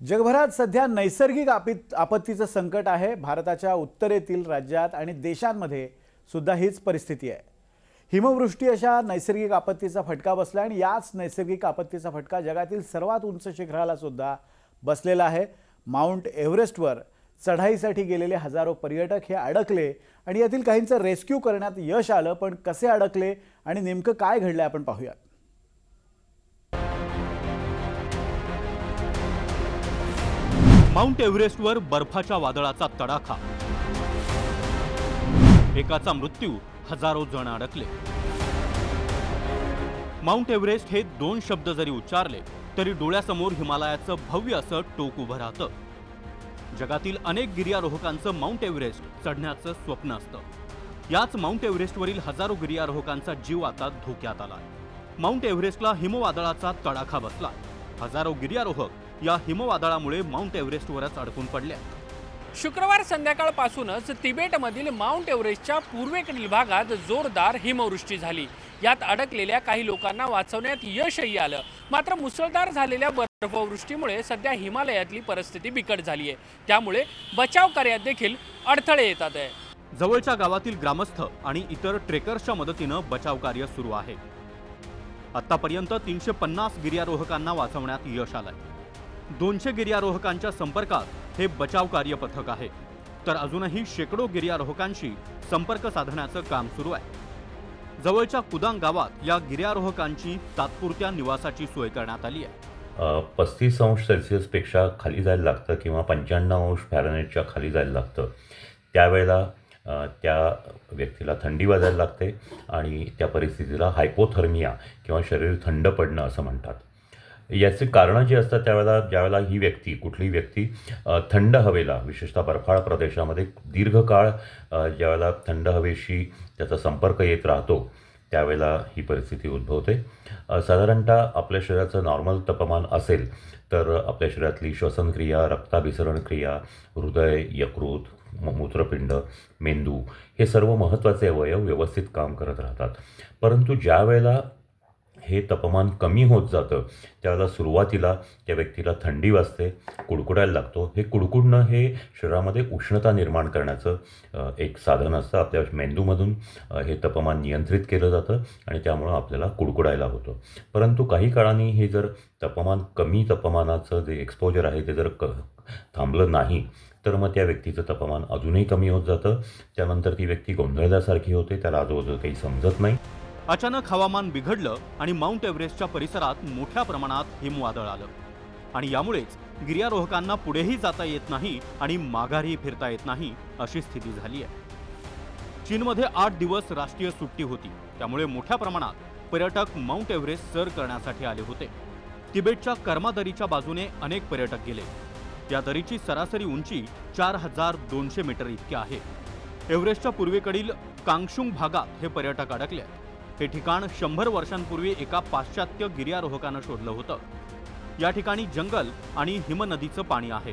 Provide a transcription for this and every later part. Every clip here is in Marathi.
जगभरात सध्या नैसर्गिक आपित आपत्तीचं संकट आहे. भारताच्या उत्तरेतील राज्यात आणि देशांमध्ये सुद्धा हीच परिस्थिती आहे. हिमवृष्टी अशा नैसर्गिक आपत्तीचा फटका बसला आणि याच नैसर्गिक आपत्तीचा फटका जगातील सर्वात उंच शिखराला सुद्धा बसलेला आहे. माउंट एव्हरेस्टवर चढाईसाठी गेलेले हजारो पर्यटक हे अडकले आणि यातील काहींचं रेस्क्यू करण्यात यश आलं पण कसे अडकले आणि नेमकं काय घडलं आपण पाहूयात. माउंट एव्हरेस्टवर बर्फाच्या वादळाचा तडाखा. एकाचा मृत्यू हजारो जण अडकले. माउंट एव्हरेस्ट हे दोन शब्द जरी उच्चारले तरी डोळ्यासमोर हिमालयाचं भव्य असं टोक उभं राहतं. जगातील अनेक गिर्यारोहकांचं माउंट एव्हरेस्ट चढण्याचं स्वप्न असतं. याच माउंट एव्हरेस्टवरील हजारो गिर्यारोहकांचा जीव आता धोक्यात आला माउंट एव्हरेस्टला हिमवादळाचा तडाखा बसला. हजारो गिर्यारोहक या हिमवादळामुळे माउंट एव्हरेस्टवरच अडकून पडले शुक्रवार संध्याकाळपासूनच तिबेटमधील माउंट एव्हरेस्टच्या पूर्वेकडील भागात जोरदार हिमवृष्टी झाली. यात अडकलेल्या काही लोकांना वाचवण्यात यशही आलं. मात्र मुसळधार झालेल्या बर्फवृष्टीमुळे सध्या हिमालयातली परिस्थिती बिकट झाली आहे त्यामुळे बचाव कार्यात देखील अडथळे येतात आहे. जवळच्या गावातील ग्रामस्थ आणि इतर ट्रेकर्सच्या मदतीनं बचाव कार्य सुरू आहे. आतापर्यंत तीनशे पन्नास गिर्यारोहकांना वाचवण्यात यश आलंय. दोनशे गिर्यारोहकांच्या संपर्कात हे बचाव कार्य पथक आहे. तर अजूनही शेकडो गिर्यारोहकांशी संपर्क साधण्याचं काम सुरू आहे. जवळच्या कुदांग गावात या गिर्यारोहकांची तात्पुरत्या निवासाची सोय करण्यात आली आहे. पस्तीस अंश सेल्सिअसपेक्षा खाली जायला लागतं किंवा पंच्याण्णव अंश फॅरनेटच्या खाली जायला लागतं. त्यावेळेला त्या व्यक्तीला थंडी वाजायला लागते आणि त्या परिस्थितीला हायपोथर्मिया किंवा शरीर थंड पडणं असं म्हणतात. याची कारणं जी असतात त्यावेळेला ज्यावेळेला ही व्यक्ती कुठली व्यक्ती थंड हवेला विशेषतः बर्फाळ प्रदेशामध्ये दीर्घकाळ ज्यावेळेला थंड हवेशी त्याचा संपर्क येत राहतो त्यावेळेला ही परिस्थिती उद्भवते. साधारणतः आपल्या शरीराचं नॉर्मल तापमान असेल तर आपल्या शरीरातली श्वसनक्रिया रक्ताभिसरण क्रिया हृदय यकृत मूत्रपिंड मेंदू हे सर्व महत्त्वाचे अवयव व्यवस्थित काम करत राहतात. परंतु ज्या वेळेला हे तापमान कमी होत जातं. त्यावेळेला सुरुवातीला त्या व्यक्तीला थंडी वाजते कुडकुडायला लागतो. हे कुडकुडणं हे शरीरामध्ये उष्णता निर्माण करण्याचं एक साधन असतं. आपल्या मेंदूमधून हे तापमान नियंत्रित केलं जातं आणि त्यामुळं आपल्याला कुडकुडायला होतं. परंतु काही काळाने हे जर तापमान कमी तापमानाचं जे एक्सपोजर आहे ते जर क थांबलं नाही तर मग त्या व्यक्तीचं तापमान अजूनही कमी होत जातं. त्यानंतर ती व्यक्ती गोंधळल्यासारखी होते. त्याला आजूबाजू काही समजत नाही. अचानक हवामान बिघडलं आणि माउंट एव्हरेस्टच्या परिसरात मोठ्या प्रमाणात हिमवादळ आलं. आणि यामुळेच गिर्यारोहकांना पुढेही जाता येत नाही आणि माघारही फिरता येत नाही अशी स्थिती झाली आहे. चीनमध्ये आठ दिवस राष्ट्रीय सुट्टी होती. त्यामुळे मोठ्या प्रमाणात पर्यटक माउंट एव्हरेस्ट सर करण्यासाठी आले होते. तिबेटच्या कर्मा दरीच्या बाजूने अनेक पर्यटक गेले. या दरीची सरासरी उंची चार हजार दोनशे मीटर इतकी आहे. एव्हरेस्टच्या पूर्वेकडील कांगशुंग भागात हे पर्यटक अडकले आहेत. हे ठिकाण शंभर वर्षांपूर्वी एका पाश्चात्य गिर्यारोहकानं शोधलं होतं. या ठिकाणी जंगल आणि हिमनदीचं पाणी आहे.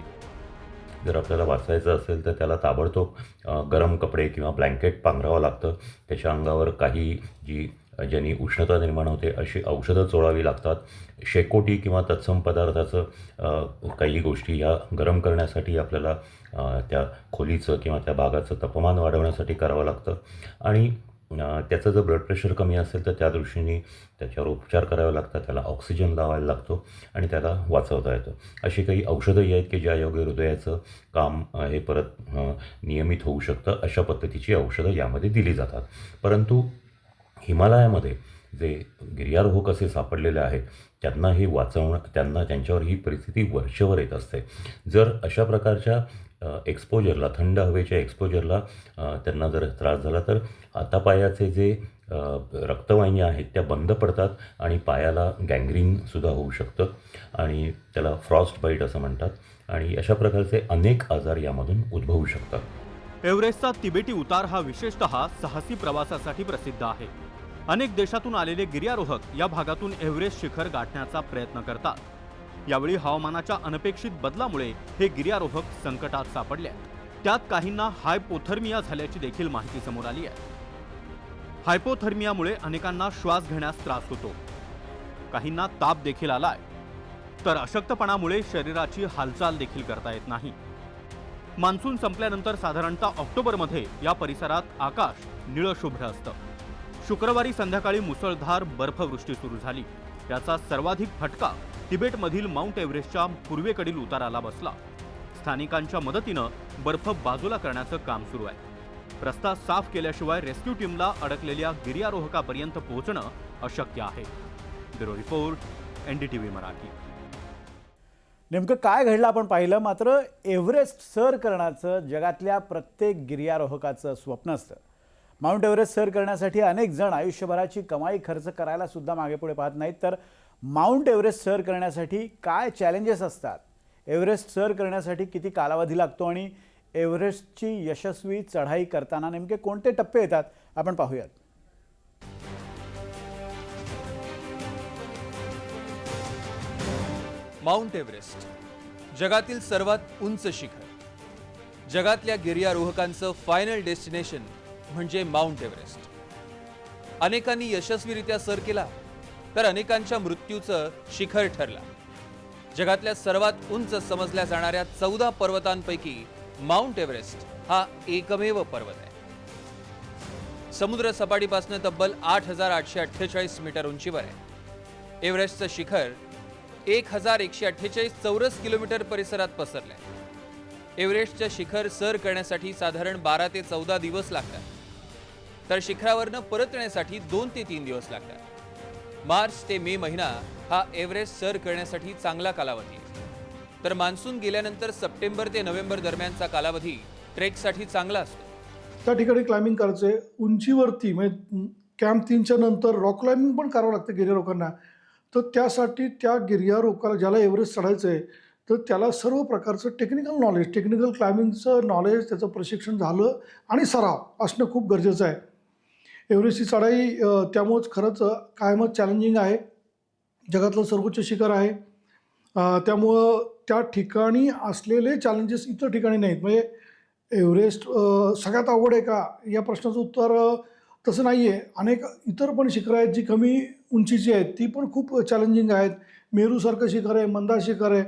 जर आपल्याला वाचायचं असेल तर त्याला ताबडतोब गरम कपडे किंवा ब्लँकेट पांघरावं लागतं. त्याच्या अंगावर काही जी ज्यांनी उष्णता निर्माण होते अशी औषधं चोळावी लागतात. शेकोटी किंवा तत्सम पदार्थाचं काही गोष्टी ह्या गरम करण्यासाठी आपल्याला त्या खोलीचं किंवा त्या भागाचं तापमान वाढवण्यासाठी करावं लागतं. आणि त्याचं जर ब्लड प्रेशर कमी असेल तर त्या दृष्टीने त्याच्यावर उपचार करावे लागतात त्याला ऑक्सिजन लावायला लागतो आणि त्याला वाचवता येतं. अशी काही औषधंही आहेत की ज्या योग्य हृदयाचं काम हे परत नियमित होऊ शकतं अशा पद्धतीची औषधं यामध्ये दिली जातात. परंतु हिमालयामध्ये जे गिर्यारोहक असे सापडलेले आहेत त्यांना हे वाचवणं त्यांना त्यांच्यावर ही परिस्थिती वर्षभर येत असते. जर अशा प्रकारच्या एक्सपोजरला थंड हवेच्या एक्सपोजरला त्यांना जर त्रास झाला तर हातापायाचे जे रक्तवाहिन्या आहेत त्या बंद पडतात आणि पायाला गँग्रीनसुद्धा होऊ शकतं आणि त्याला फ्रॉस्ट बाईट असं म्हणतात आणि अशा प्रकारचे अनेक आजार यामधून उद्भवू शकतात. एव्हरेस्टचा तिबेटी उतार हा विशेषतः साहसी प्रवासासाठी प्रसिद्ध आहे. अनेक देशातून आलेले गिर्यारोहक या भागातून एव्हरेस्ट शिखर गाठण्याचा प्रयत्न करतात. यावेळी हवामानाच्या अनपेक्षित बदलामुळे हे गिर्यारोहक संकटात सापडले त्यात काहींना हायपोथर्मिया झाल्याची देखील माहिती समोर आली आहे. हायपोथर्मियामुळे अनेकांना श्वास घेण्यास त्रास होतो. काहींना ताप देखील आलाय. तर अशक्तपणामुळे शरीराची हालचाल देखील करता येत नाही. मान्सून संपल्यानंतर साधारणतः ऑक्टोबरमध्ये या परिसरात आकाश निळशुभ्र असतं. शुक्रवारी संध्याकाळी मुसळधार बर्फवृष्टी सुरू झाली. याचा सर्वाधिक फटका तिबेटमधील माउंट एव्हरेस्टच्या पूर्वेकडील उताराला बसला. स्थानिकांच्या मदतीनं बर्फ बाजूला करण्याचं काम सुरू आहे. रस्ता साफ केल्याशिवाय रेस्क्यू टीमला अडकलेल्या गिर्यारोहकापर्यंत पोहोचणं अशक्य आहे. Bureau report NDTV Marathi. नेमकं काय घडलं आपण पाहिलं? मात्र एव्हरेस्ट सर करण्याचं जगातल्या प्रत्येक गिर्यारोहकाचं स्वप्न असतं. माउंट एव्हरेस्ट सर करण्यासाठी अनेक जण आयुष्यभराची कमाई खर्च करायला सुद्धा मागे पुढे पाहत नाहीत. तर माउंट एव्हरेस्ट सर करण्यासाठी काय चॅलेंजेस असतात? एव्हरेस्ट सर करण्यासाठी किती कालावधी लागतो आणि एव्हरेस्टची यशस्वी चढाई करताना नेमके कोणते टप्पे येतात? आपण पाहूयात. माउंट एव्हरेस्ट जगातील सर्वात उंच शिखर. जगातल्या गिर्यारोहकांचं फायनल डेस्टिनेशन म्हणजे माउंट एव्हरेस्ट. अनेकांनी यशस्वीरित्या सर केला तर अनेकांच्या मृत्यूचं शिखर ठरला. जगातल्या सर्वात उंच समजल्या जाणाऱ्या चौदा पर्वतांपैकी माउंट एव्हरेस्ट हा एकमेव पर्वत आहे. समुद्र सपाटीपासून तब्बल आठ हजार आठशे अठ्ठेचाळीस मीटर उंचीवर आहे. एव्हरेस्टचं शिखर एक हजार एकशे अठ्ठेचाळीस चौरस किलोमीटर परिसरात पसरलं आहे एव्हरेस्टचं शिखर सर करण्यासाठी साधारण बारा ते चौदा दिवस लागतात. तर शिखरावरनं परत येण्यासाठी दोन ते तीन दिवस लागतात. मार्च ते मे महिना हा एव्हरेस्ट सर करण्यासाठी चांगला कालावधी. आहे तर मान्सून गेल्यानंतर सप्टेंबर ते नोव्हेंबर दरम्यानचा कालावधी ट्रेकसाठी चांगला असतो. त्या ठिकाणी क्लाइम्बिंग करायचं आहे उंचीवरती म्हणजे कॅम्प तीनच्या नंतर रॉक क्लाइम्बिंग पण करावं लागतं गिर्यारोकांना तर त्यासाठी त्या गिर्यारोकाला ज्याला एव्हरेस्ट चढायचं आहे तर त्याला सर्व प्रकारचं टेक्निकल नॉलेज टेक्निकल क्लाइम्बिंगचं नॉलेज त्याचं प्रशिक्षण झालं आणि सराव असणं खूप गरजेचं आहे. एव्हरेस्टची चढाई त्यामुळंच खरंच कायमच चॅलेंजिंग आहे. जगातलं सर्वोच्च शिखर आहे. त्यामुळं त्या ठिकाणी असलेले चॅलेंजेस इतर ठिकाणी नाहीत. म्हणजे एव्हरेस्ट सगळ्यात अवघड आहे का? या प्रश्नाचं उत्तर तसं नाही आहे अनेक इतर पण शिखरं आहेत जी कमी उंचीची आहेत. ती पण खूप चॅलेंजिंग आहेत. मेरूसारखं शिखर आहे मंदा शिखर आहे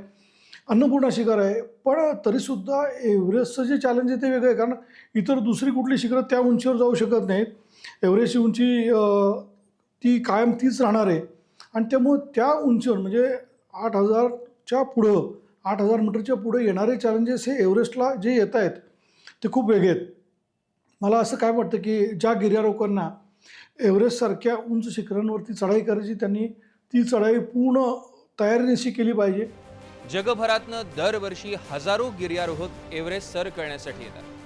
अन्नपूर्णा शिखर आहे. पण तरीसुद्धा एव्हरेस्टचं जे चॅलेंज आहे ते वेगळं आहे. कारण इतर दुसरी कुठली शिखरं त्या उंचीवर जाऊ शकत नाहीत. एव्हरेस्टची उंची ती कायम तीच राहणार आहे. आणि त्यामुळं त्या उंचीवर म्हणजे आठ हजारच्या पुढं आठ हजार मीटरच्या पुढे येणारे चॅलेंजेस हे एव्हरेस्टला जे येत आहेत ते खूप वेगळे आहेत. मला असं काय वाटतं की ज्या गिर्यारोहकांना एव्हरेस्टसारख्या उंच शिखरांवरती चढाई करायची त्यांनी ती चढाई पूर्ण तयारीनिशी केली पाहिजे. जगभरातनं दरवर्षी हजारो गिर्यारोहक एव्हरेस्ट सर करण्यासाठी येतात.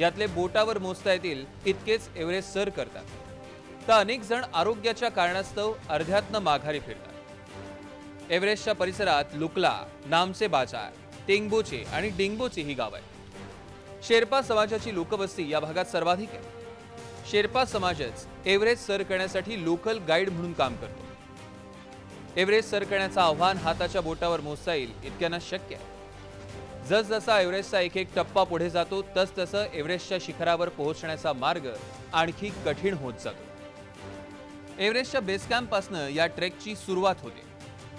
यातले बोटावर मोजता येतील इतकेच एव्हरेस्ट सर करतात. तर अनेक जण आरोग्याच्या कारणास्तव अर्ध्यातनं माघारी फिरतात. एव्हरेस्टच्या परिसरात लुकला नामचे बाजार टेंगबोचे आणि डेंगबोचे ही गाव आहेत. शेर्पा समाजाची लोकवस्ती या भागात सर्वाधिक आहे. शेर्पा समाजच एव्हरेस्ट सर करण्यासाठी लोकल गाईड म्हणून काम करतो. एव्हरेस्ट सर करण्याचं आव्हान हाताच्या बोटावर मोजता येईल इतक्यांना शक्य आहे. जसजसा एव्हरेस्टचा एक एक टप्पा पुढे जातो तसतसं एव्हरेस्टच्या शिखरावर पोहोचण्याचा मार्ग आणखी कठीण होत जातो. एव्हरेस्टच्या बेस कॅम्पपासनं या ट्रेकची सुरुवात होते.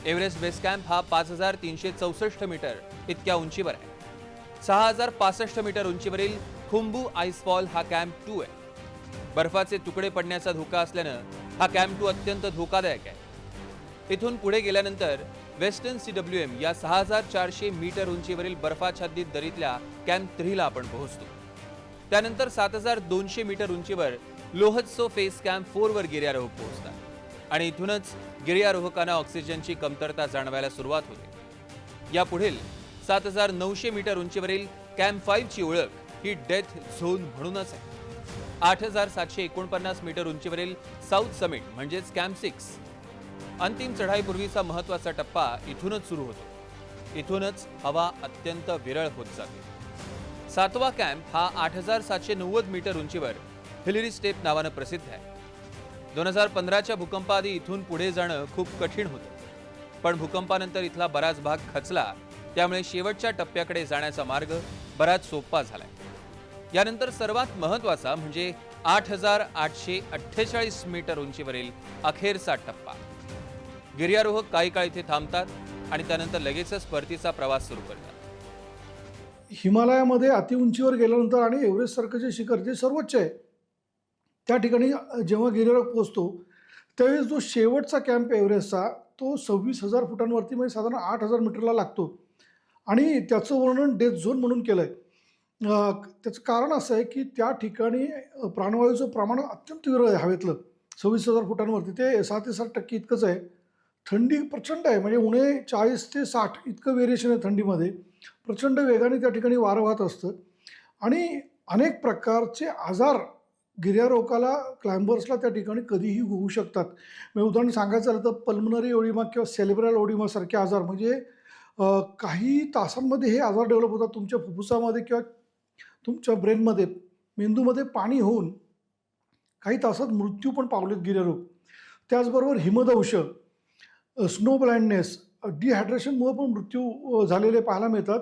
एव्हरेस्ट बेस कॅम्प हा पाच हजार तीनशे चौसष्ट मीटर इतक्या उंचीवर आहे. सहा हजार पासष्ट मीटर उंचीवरील खुंबू आईसफॉल हा कॅम्प टू आहे. बर्फाचे तुकडे पडण्याचा धोका असल्यानं हा कॅम्प टू अत्यंत धोकादायक आहे. इथून पुढे गेल्यानंतर वेस्टर्न सी डब्ल्यू एम या सहा हजार चारशे मीटर उंचीवरील बर्फाच्छादित दरीतल्या कॅम्प थ्रीला आपण पोहोचतो. त्यानंतर सात हजार दोनशे मीटर उंचीवर लोहत्सो फेस कॅम्प फोरवर गिर्यारोहक पोहोचतात आणि इथूनच गिर्यारोहकांना ऑक्सिजनची कमतरता जाणवायला सुरुवात होते. या पुढील सात हजार नऊशे मीटर उंचीवरील कॅम्प फाईव्हची ओळख ही डेथ झोन म्हणूनच आहे. आठ हजार सातशे एकोणपन्नास मीटर उंचीवरील साऊथ समिट म्हणजेच कॅम्प सिक्स अंतिम चढाईपूर्वीचा महत्त्वाचा टप्पा इथूनच सुरू होतो. इथूनच हवा अत्यंत विरळ होत जाते. सातवा कॅम्प हा आठ हजार सातशे नव्वद मीटर उंचीवर हिलरी स्टेप नावानं प्रसिद्ध आहे. दोन हजार पंधराच्या भूकंपाआधी इथून पुढे जाणं खूप कठीण होतं. पण भूकंपानंतर इथला बराच भाग खचला त्यामुळे शेवटच्या टप्प्याकडे जाण्याचा मार्ग बराच सोपा झालाय. यानंतर सर्वात महत्त्वाचा म्हणजे आठ हजार आठशे अठ्ठेचाळीस मीटर उंचीवरील अखेरचा टप्पा. गिर्यारोहक काही काळ इथे थांबतात आणि त्यानंतर लगेचच परतीचा प्रवास सुरू करतात. हिमालयामध्ये अतिउंचीवर गेल्यानंतर आणि एव्हरेस्टसारखं जे शिखर जे सर्वोच्च आहे त्या ठिकाणी जेव्हा गिर्यारोहक पोचतो त्यावेळेस जो शेवटचा कॅम्प एव्हरेस्टचा तो सव्वीस हजार फुटांवरती म्हणजे साधारण आठ हजार मीटरला लागतो. आणि त्याचं वर्णन डेथ झोन म्हणून केलं आहे त्याचं कारण असं आहे की त्या ठिकाणी प्राणवायूचं प्रमाण अत्यंत विरळ आहे हवेतलं. सव्वीस हजार फुटांवरती ते सहा ते सात टक्के इतकंच आहे. थंडी प्रचंड आहे. म्हणजे उणे चाळीस ते साठ इतकं व्हेरिएशन आहे थंडीमध्ये. प्रचंड वेगाने त्या ठिकाणी वारं वाहत असतं. आणि अनेक प्रकारचे आजार गिर्यारोकाला क्लाइंबर्सला त्या ठिकाणी कधीही होऊ शकतात. म्हणजे उदाहरण सांगायचं झालं तर पल्मनरी ओडिमा किंवा सेलेब्रल ओडिमासारखे आजार. म्हणजे काही तासांमध्ये हे आजार डेव्हलप होतात तुमच्या फुफ्फुसामध्ये किंवा तुमच्या ब्रेनमध्ये मेंदूमध्ये पाणी होऊन काही तासात मृत्यू पण पावलेत गिर्यारोग त्याचबरोबर हिमदंश. स्नो ब्लाइंडनेस डिहायड्रेशनमुळं पण मृत्यू झालेले पाहायला मिळतात.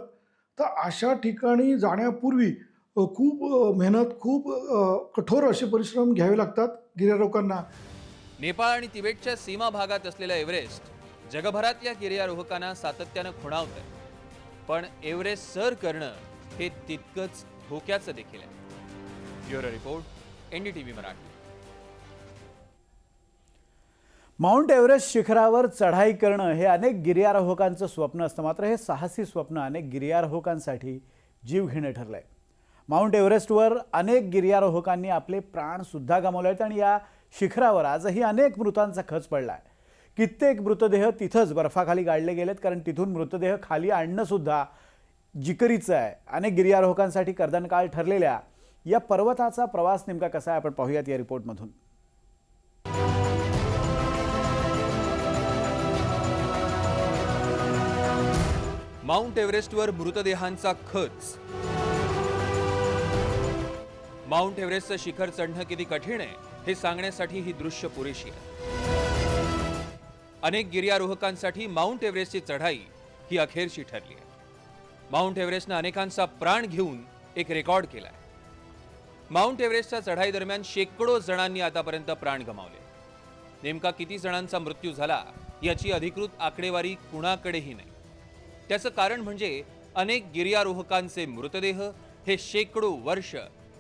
तर अशा ठिकाणी जाण्यापूर्वी खूप मेहनत खूप कठोर असे परिश्रम घ्यावे लागतात गिर्यारोहकांना. नेपाळ आणि तिबेटच्या सीमा भागात असलेला एव्हरेस्ट जगभरातल्या गिर्यारोहकांना सातत्यानं खुणावतंय. पण एव्हरेस्ट सर करणं हे तितकंच धोक्याचं देखील आहे. Bureau report NDTV Marathi. Mount Everest शिखरावर चढाई करणं हे अनेक गिर्यारोहकांचं स्वप्न असतं. मात्र हे साहसी स्वप्न अनेक गिर्यारोहकांसाठी जीव घेणं आहे माउंट एव्हरेस्टवर अनेक गिर्यारोहकांनी आपले प्राणसुद्धा गमावले आहेत आणि या शिखरावर आजही अनेक मृतांचा खच पडला आहे कित्येक मृतदेह तिथंच बर्फाखाली गाडले गेलेत कारण तिथून मृतदेह खाली आणणंसुद्धा जिकरीचं आहे. अनेक गिर्यारोहकांसाठी कर्दनकाळ ठरलेल्या या पर्वताचा प्रवास नेमका कसा आहे? आपण पाहूयात या रिपोर्टमधून. माउंट एव्हरेस्टवर मृतदेहांचा खच. माउंट एव्हरेस्टचं शिखर चढणं किती कठीण आहे हे सांगण्यासाठी ही दृश्य पुरेशी आहे. अनेक गिर्यारोहकांसाठी माउंट एव्हरेस्टची चढाई ही अखेरची ठरली आहे. माउंट एव्हरेस्टनं अनेकांचा प्राण घेऊन एक रेकॉर्ड केला आहे माउंट एव्हरेस्टच्या चढाई दरम्यान शेकडो जणांनी आतापर्यंत प्राण गमावले. नेमका किती जणांचा मृत्यू झाला याची अधिकृत आकडेवारी कुणाकडेही नाही. त्याचं कारण म्हणजे अनेक गिर्यारोहकांचे मृतदेह हे शेकडो वर्ष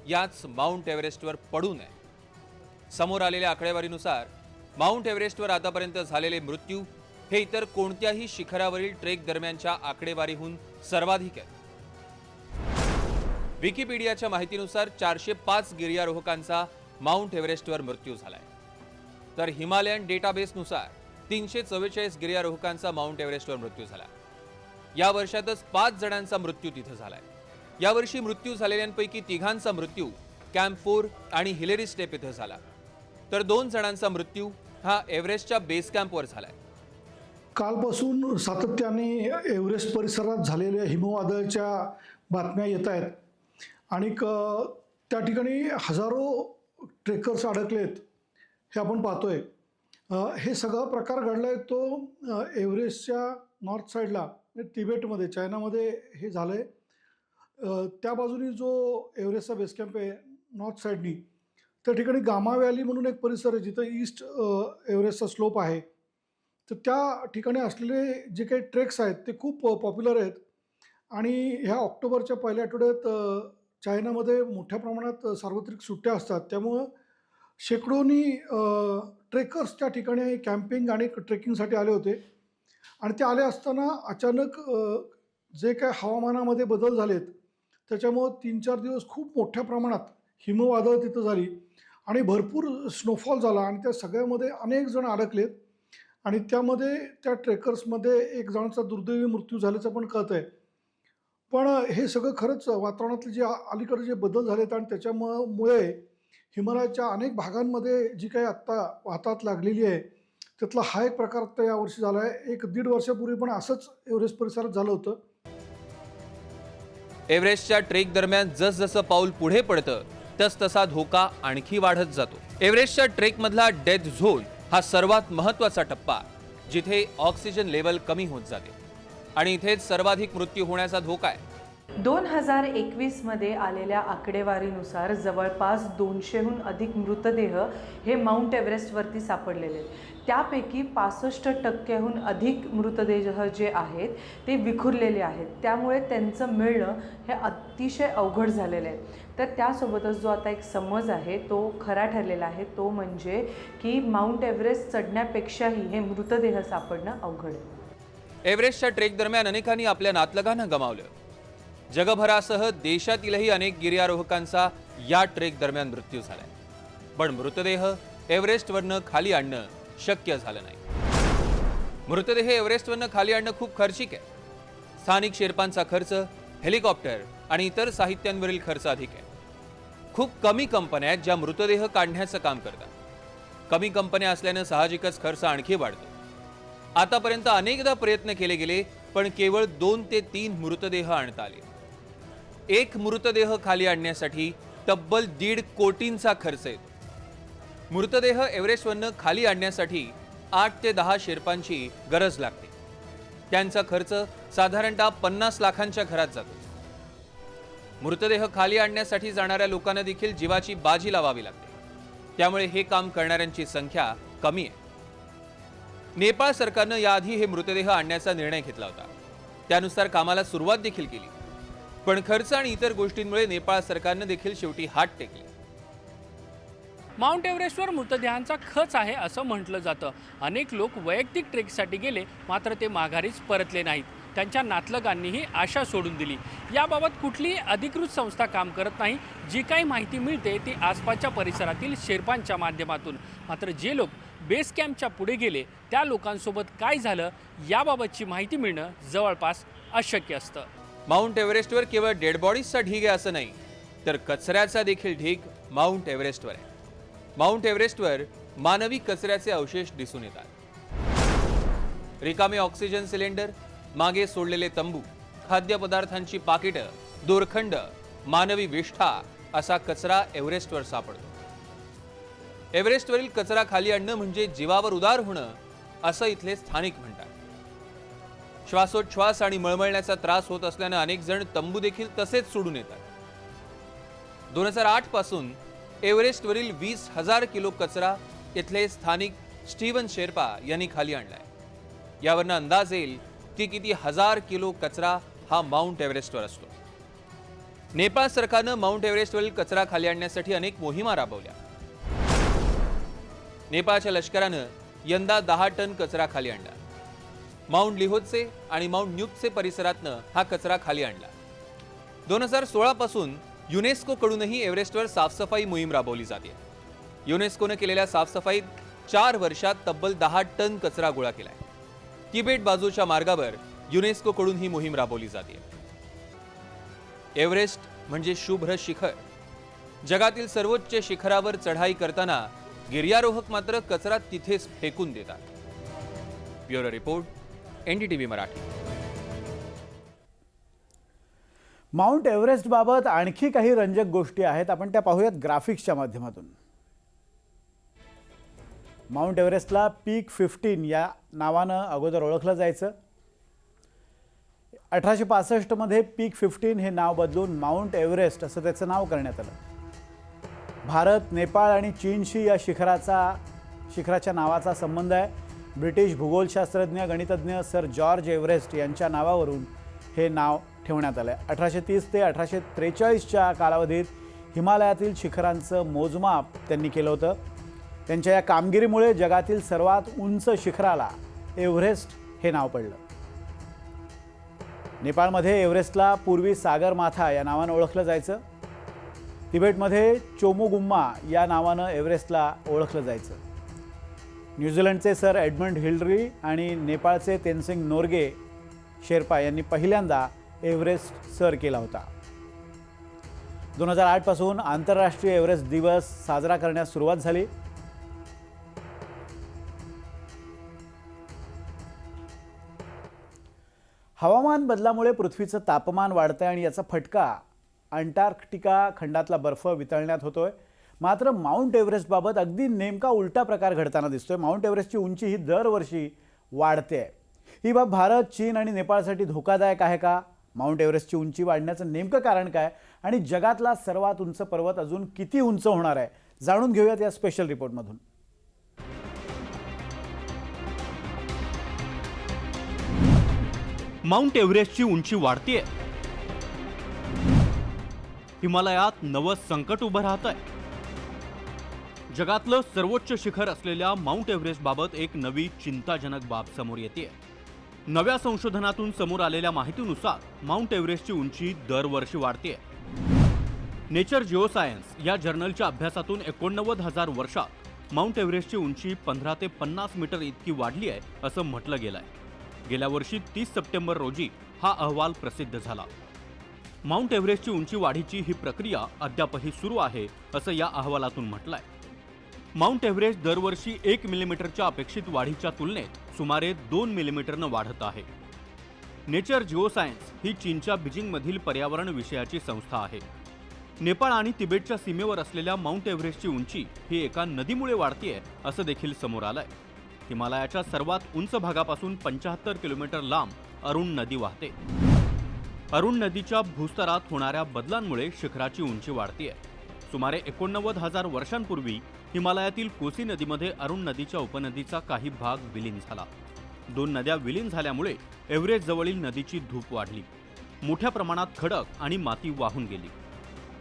याच माउंट एव्हरेस्टवर पडून आहे समोर आलेल्या आकडेवारीनुसार माउंट एव्हरेस्टवर आतापर्यंत झालेले मृत्यू हे इतर कोणत्याही शिखरावरील ट्रेक दरम्यानच्या आकडेवारीहून सर्वाधिक आहेत. विकिपीडियाच्या माहितीनुसार चारशे पाच गिर्यारोहकांचा माउंट एव्हरेस्टवर मृत्यू झालाय. तर हिमालयन डेटाबेसनुसार तीनशे चव्वेचाळीस गिर्यारोहकांचा माउंट एव्हरेस्टवर मृत्यू झाला. या वर्षातच पाच जणांचा मृत्यू तिथं झालाय. यावर्षी मृत्यू झालेल्यांपैकी तिघांचा मृत्यू कॅम्प फोर आणि हिलेरी स्टेप इथं झाला. तर दोन जणांचा मृत्यू हा एव्हरेस्टच्या बेस कॅम्पवर झालाय. कालपासून सातत्याने एव्हरेस्ट परिसरात झालेल्या हिमवादळाच्या बातम्या येत आहेत. आणि त्या ठिकाणी हजारो ट्रेकर्स अडकलेत हे आपण पाहतोय. हे सगळा प्रकार घडला आहे तो एव्हरेस्टच्या नॉर्थ साईडला तिबेटमध्ये चायनामध्ये हे झालं आहे त्या बाजूनी जो एव्हरेस्टचा बेस कॅम्प आहे नॉर्थ साईडनी त्या ठिकाणी गामा व्हॅली म्हणून एक परिसर आहे जिथं ईस्ट एव्हरेस्टचा स्लोप आहे. तर त्या ठिकाणी असलेले जे काही ट्रेक्स आहेत ते खूप पॉप्युलर आहेत. आणि ह्या ऑक्टोबरच्या पहिल्या आठवड्यात चायनामध्ये मोठ्या प्रमाणात सार्वत्रिक सुट्ट्या असतात. त्यामुळं शेकडोनी ट्रेकर्स त्या ठिकाणी कॅम्पिंग आणि ट्रेकिंगसाठी आले होते. आणि ते आले असताना अचानक जे काय हवामानामध्ये बदल झालेत त्याच्यामुळं तीन चार दिवस खूप मोठ्या प्रमाणात हिमवादळ तिथं झाली आणि भरपूर स्नोफॉल झाला आणि त्या सगळ्यामध्ये अनेक जण अडकलेत. आणि त्यामध्ये त्या ट्रेकर्समध्ये एक जणांचा दुर्दैवी मृत्यू झाल्याचं पण कळत आहे. पण हे सगळं खरंच वातावरणातले जे अलीकडे जे बदल झालेत आणि त्याच्यामुळं मुळे हिमालयाच्या अनेक भागांमध्ये जी काही आत्ता वाहतात लागलेली आहे त्यातला हा एक प्रकार आत्ता यावर्षी झाला आहे एक दीड वर्षापूर्वी पण असंच एव्हरेस्ट परिसरात झालं होतं. एव्हरेस्टच्या ट्रेक दरम्यान जसजसं पाऊल पुढे पडतं तस तसा धोका आणखी वाढत जातो. एव्हरेस्टच्या ट्रेकमधला डेथ झोन हा सर्वात महत्त्वाचा टप्पा जिथे ऑक्सिजन लेवल कमी होत जाते. आणि इथेच सर्वाधिक मृत्यू होण्याचा धोका आहे. दोन हजार एकवीसमध्ये आलेल्या आकडेवारीनुसार जवळपास दोनशेहून अधिक मृतदेह हे माउंट एव्हरेस्टवरती सापडलेले आहेत. त्यापैकी पासष्ट टक्क्याहून अधिक मृतदेह जे आहेत ते विखुरलेले आहेत. त्यामुळे त्यांचं मिळणं हे अतिशय अवघड झालेलं आहे. तर त्यासोबतच जो आता एक समज आहे तो खरा ठरलेला आहे. तो म्हणजे की माउंट एव्हरेस्ट चढण्यापेक्षाही हे मृतदेह सापडणं अवघड आहे. एव्हरेस्टच्या ट्रेक दरम्यान अनेकांनी आपल्या नातलगांना गमावलं. जगभरासह देशातीलही अनेक गिर्यारोहकांचा या ट्रेक दरम्यान मृत्यू झालाय. पण मृतदेह एव्हरेस्टवरनं खाली आणणं शक्य झालं नाही. मृतदेह एव्हरेस्टवरनं खाली आणणं खूप खर्चिक आहे. स्थानिक शेर्पांचा खर्च हेलिकॉप्टर आणि इतर साहित्यांवरील खर्च अधिक आहे. खूप कमी कंपन्या आहेत ज्या मृतदेह काढण्याचं काम करतात. कमी कंपन्या असल्यानं साहजिकच खर्च आणखी वाढतो. आतापर्यंत अनेकदा प्रयत्न केले गेले पण केवळ दोन ते तीन मृतदेह आणता आले. एक मृतदेह खाली आणण्यासाठी तब्बल दीड कोटींचा खर्च येतो. मृतदेह एव्हरेस्टवरनं खाली आणण्यासाठी आठ ते दहा शेर्पांची गरज लागते. त्यांचा खर्च साधारणतः पन्नास लाखांच्या घरात जातो. मृतदेह खाली आणण्यासाठी जाणाऱ्या लोकांना देखील जीवाची बाजी लावावी लागते. त्यामुळे हे काम करणाऱ्यांची संख्या कमी आहे. नेपाळ सरकारनं याआधी हे मृतदेह आणण्याचा निर्णय घेतला होता. त्यानुसार कामाला सुरुवात देखील केली. पण खर्च आणि इतर गोष्टींमुळे नेपाळ सरकारनं देखील शेवटी हात टेकली. माउंट एव्हरेस्टवर मृतदेहांचा खच आहे असं म्हटलं जातं. अनेक लोक वैयक्तिक ट्रेकसाठी गेले मात्र ते माघारीच परतले नाहीत. त्यांच्या नातलगांनीही आशा सोडून दिली. याबाबत कुठलीही अधिकृत संस्था काम करत नाही. जी काही माहिती मिळते ती आसपासच्या परिसरातील शेर्पांच्या माध्यमातून. मात्र जे लोक बेस कॅम्पच्या पुढे गेले त्या लोकांसोबत काय झालं याबाबतची माहिती मिळणं जवळपास अशक्य असतं. माउंट एव्हरेस्टवर केवळ डेड बॉडीजचा ढीग आहे असं नाही तर कचऱ्याचा देखील ढीग माउंट एव्हरेस्टवर आहे. माउंट एव्हरेस्टवर मानवी कचऱ्याचे अवशेष दिसून येतात. रिकामे ऑक्सिजन सिलेंडर मागे सोडलेले तंबू खाद्यपदार्थांची पाकिटं दोरखंड मानवी विष्ठा असा कचरा एव्हरेस्टवर सापडतो. एव्हरेस्टवरील कचरा खाली आणणं म्हणजे जीवावर उदार होणं असं इथले स्थानिक म्हणतात. श्वासोच्छ्वास आणि मळमळण्याचा त्रास होत असल्यानं अनेक जण तंबू देखील तसेच सोडून येतात. दोन हजार आठपासून एव्हरेस्टवरील वीस हजार किलो कचरा इथले स्थानिक स्टीवन शेर्पा यांनी खाली आणलाय. यावरनं अंदाज येईल की किती हजार किलो कचरा हा माउंट एव्हरेस्टवर असतो. नेपाळ सरकारनं माउंट एव्हरेस्टवरील कचरा खाली आणण्यासाठी अनेक मोहिमा राबवल्या. नेपाळच्या लष्करानं यंदा दहा टन कचरा खाली आणला. माउंट लिहोतचे आणि माउंट न्यूकचे परिसरातनं हा कचरा खाली आणला. दोन हजार सोळा पासून युनेस्कोकडूनही एव्हरेस्टवर साफसफाई मोहीम राबवली जाते. युनेस्कोनं केलेल्या साफसफाईत चार वर्षात तब्बल दहा टन कचरा गोळा केलाय. तिबेट बाजूच्या मार्गावर युनेस्कोकडून ही मोहीम राबवली जाते. एव्हरेस्ट म्हणजे शुभ्र शिखर. जगातील सर्वोच्च शिखरावर चढाई करताना गिर्यारोहक मात्र कचरा तिथेच फेकून देतात. Bureau report NDTV Marathi. Mount एव्हरेस्टबाबत आणखी काही रंजक गोष्टी आहेत. आपण त्या पाहूयात ग्राफिक्सच्या माध्यमातून. माउंट एव्हरेस्टला पीक फिफ्टीन या नावानं अगोदर ओळखलं जायचं. अठराशे पासष्टमध्ये पीक फिफ्टीन हे नाव बदलून माउंट एव्हरेस्ट असं त्याचं नाव करण्यात आलं. भारत नेपाळ आणि चीनशी या शिखराचा शिखराच्या नावाचा संबंध आहे. ब्रिटिश भूगोलशास्त्रज्ञ गणितज्ञ सर जॉर्ज एव्हरेस्ट यांच्या नावावरून हे नाव ठेवण्यात आलं आहे अठराशे तीस ते अठराशे त्रेचाळीसच्या कालावधीत हिमालयातील शिखरांचं मोजमाप त्यांनी केलं होतं. त्यांच्या या कामगिरीमुळे जगातील सर्वात उंच शिखराला एव्हरेस्ट हे नाव पडलं. नेपाळमध्ये एव्हरेस्टला पूर्वी सागरमाथा या नावानं ओळखलं जायचं. तिबेटमध्ये चोमोगुम्मा या नावानं एव्हरेस्टला ओळखलं जायचं. न्यूझीलंडचे सर एडमंड हिलरी आणि नेपाळचे तेनसिंग नोर्गे शेर्पा यांनी पहिल्यांदा एव्हरेस्ट सर केला होता. दोन हजार आठपासून आंतरराष्ट्रीय एव्हरेस्ट दिवस साजरा करण्यास सुरुवात झाली. हवामान बदलामुळे पृथ्वीचं तापमान वाढतंय आणि याचा फटका अंटार्क्टिका खंडातला बर्फ वितळण्यात होतोय. मात्र माउंट एव्हरेस्टबाबत अगदी नेमका उलटा प्रकार घडताना दिसतोय. माउंट एव्हरेस्टची उंची ही दरवर्षी वाढते ही बाब भारत चीन आणि नेपाळसाठी धोकादायक आहे का? माउंट एव्हरेस्टची उंची वाढण्याचं नेमकं कारण काय आणि जगातला सर्वात उंच पर्वत अजून किती उंच होणार आहे जाणून घेऊयात या स्पेशल रिपोर्टमधून माउंट एव्हरेस्टची उंची वाढतीये. हिमालयात नवं संकट उभं राहत आहे जगातलं सर्वोच्च शिखर असलेल्या माउंट एव्हरेस्ट बाबत एक नवी चिंताजनक बाब समोर येते नव्या संशोधनातून समोर आलेल्या माहितीनुसार माउंट एव्हरेस्टची उंची दरवर्षी वाढते नेचर जिओसायन्स या जर्नलच्या अभ्यासातून एकोणनव्वद हजार वर्षात माउंट एव्हरेस्टची उंची पंधरा ते पन्नास मीटर इतकी वाढली आहे असं म्हटलं गेलं आहे गेल्या वर्षी तीस सप्टेंबर रोजी हा अहवाल प्रसिद्ध झाला. माउंट एव्हरेस्टची उंची वाढीची ही प्रक्रिया अद्यापही सुरू आहे असं या अहवालातून म्हटलं आहे माउंट एव्हरेस्ट दरवर्षी एक मिलीमीटरच्या अपेक्षित वाढीच्या तुलनेत सुमारे दोन मिलीमीटरनं वाढत आहे. नेचर जिओसायन्स ही चीनच्या बीजिंगमधील पर्यावरण विषयाची संस्था आहे. नेपाळ आणि तिबेटच्या सीमेवर असलेल्या माउंट एव्हरेस्टची उंची ही एका नदीमुळे वाढतीये असं देखील समोर आलंय. हिमालयाच्या सर्वात उंच भागापासून पंचाहत्तर किलोमीटर लांब अरुण नदी वाहते. अरुण नदीच्या भूस्तरात होणाऱ्या बदलांमुळे शिखराची उंची वाढतीये. सुमारे एकोणनव्वद हजार वर्षांपूर्वी हिमालयातील कोसी नदीमध्ये अरुण नदीच्या उपनदीचा काही भाग विलीन झाला. दोन नद्या विलीन झाल्यामुळे एव्हरेस्ट जवळील नदीची धूप वाढली. मोठ्या प्रमाणात खडक आणि माती वाहून गेली.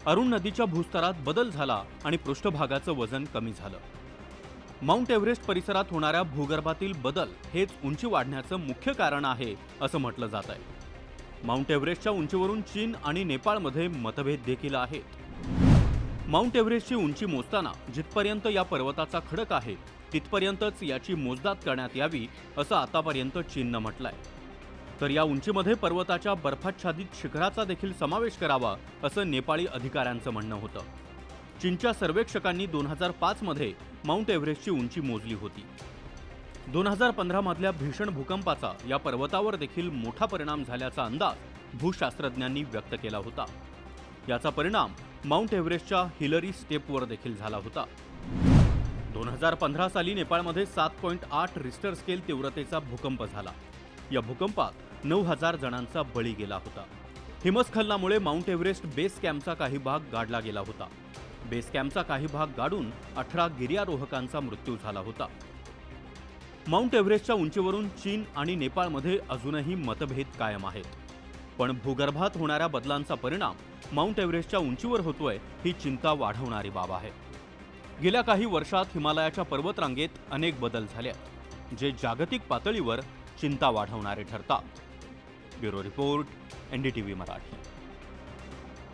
अरुण नदीच्या भूस्तरात बदल झाला आणि पृष्ठभागाचं वजन कमी झालं. माउंट एव्हरेस्ट परिसरात होणाऱ्या भूगर्भातील बदल हेच उंची वाढण्याचं मुख्य कारण आहे असं म्हटलं जात आहे माउंट एव्हरेस्टच्या उंचीवरून चीन आणि नेपाळमध्ये मतभेद देखील आहेत. माउंट एव्हरेस्टची उंची मोजताना जिथपर्यंत या पर्वताचा खडक आहे तिथपर्यंतच याची मोजदाद करण्यात यावी असं आतापर्यंत चीननं म्हटलंय. तर या उंचीमध्ये पर्वताच्या बर्फाच्छादित शिखराचा देखील समावेश करावा असं नेपाळी अधिकाऱ्यांचं म्हणणं होतं. चीनच्या सर्वेक्षकांनी दोन हजार पाचमध्ये माउंट एव्हरेस्टची उंची मोजली होती. दोन हजार पंधरामधल्या भीषण भूकंपाचा या पर्वतावर देखील मोठा परिणाम झाल्याचा अंदाज भूशास्त्रज्ञांनी व्यक्त केला होता. याचा परिणाम माउंट एव्हरेस्टच्या हिलरी स्टेपवर देखील झाला होता. दोन हजार पंधरा साली नेपाळमध्ये सात पॉईंट आठ रिस्टर स्केल तीव्रतेचा भूकंप झाला. या भूकंपात नऊ हजार जणांचा बळी गेला होता. हिमस्खलनामुळे माउंट एव्हरेस्ट बेस कॅम्पचा काही भाग गाडला गेला होता. बेस कॅम्पचा काही भाग गाडून अठरा गिर्यारोहकांचा मृत्यू झाला होता. माउंट एव्हरेस्टच्या उंचीवरून चीन आणि नेपाळमध्ये अजूनही मतभेद कायम आहेत. पण भूगर्भात होणाऱ्या बदलांचा परिणाम माउंट एव्हरेस्टच्या उंचीवर होतोय ही चिंता वाढवणारी बाब आहे. गेल्या काही वर्षात हिमालयाच्या पर्वतरांगेत अनेक बदल झाले जे जागतिक पातळीवर चिंता वाढवणारे ठरतात. Bureau report NDTV Marathi.